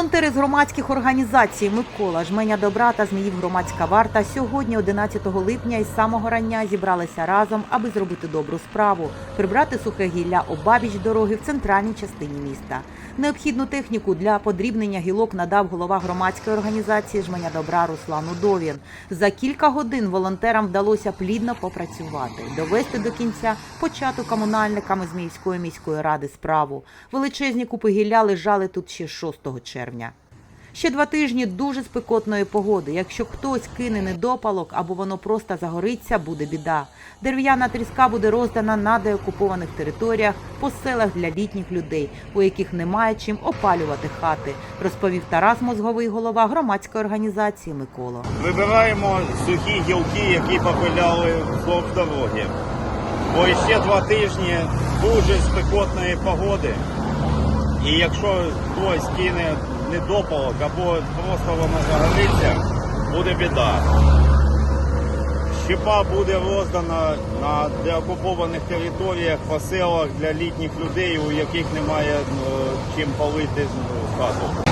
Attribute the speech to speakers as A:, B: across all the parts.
A: Волонтери з громадських організацій Микола, Жменя Добра та Зміїв Громадська варта сьогодні, 11 липня, із самого рання зібралися разом, аби зробити добру справу, прибрати сухе гілля обабіч дороги в центральній частині міста. Необхідну техніку для подрібнення гілок надав голова громадської організації Жменя Добра Руслан Удовін. За кілька годин волонтерам вдалося плідно попрацювати, довести до кінця почату комунальниками Зміївської міської ради справу. Величезні купи гілля лежали тут ще 6 червня. Ще два тижні дуже спекотної погоди. Якщо хтось кине недопалок або воно просто загориться, буде біда. Дерев'яна тріска буде роздана на деокупованих територіях по селах для літніх людей, у яких немає чим опалювати хати, розповів Тарас Мозговий, голова громадської організації Микола.
B: Вибираємо сухі гілки, які попиляли вздовж дороги. Бо ще два тижні дуже спекотної погоди. І якщо хтось кине недопалок або просто воно загориться, буде біда. Щепа буде роздана на деокупованих територіях поселах для літніх людей, у яких немає е, чим палити е, хату.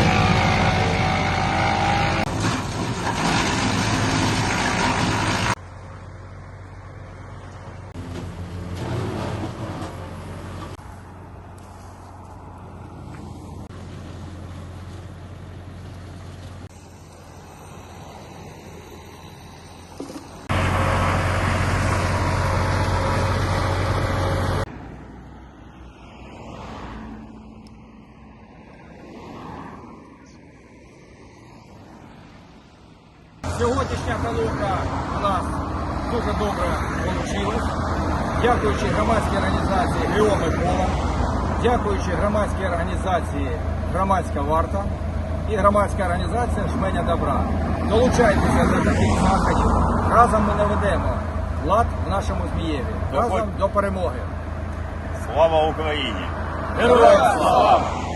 C: Сьогоднішня колонка у нас дуже добре вийшла. Дякуючи громадській організації Гео Микола, дякуючи громадській організації Громадська варта і громадська організація Жменя Добра. Долучайтеся до таких заходів. Разом ми наведемо лад в нашому Змієві. Разом до перемоги.
B: Слава Україні!
C: Героям слава!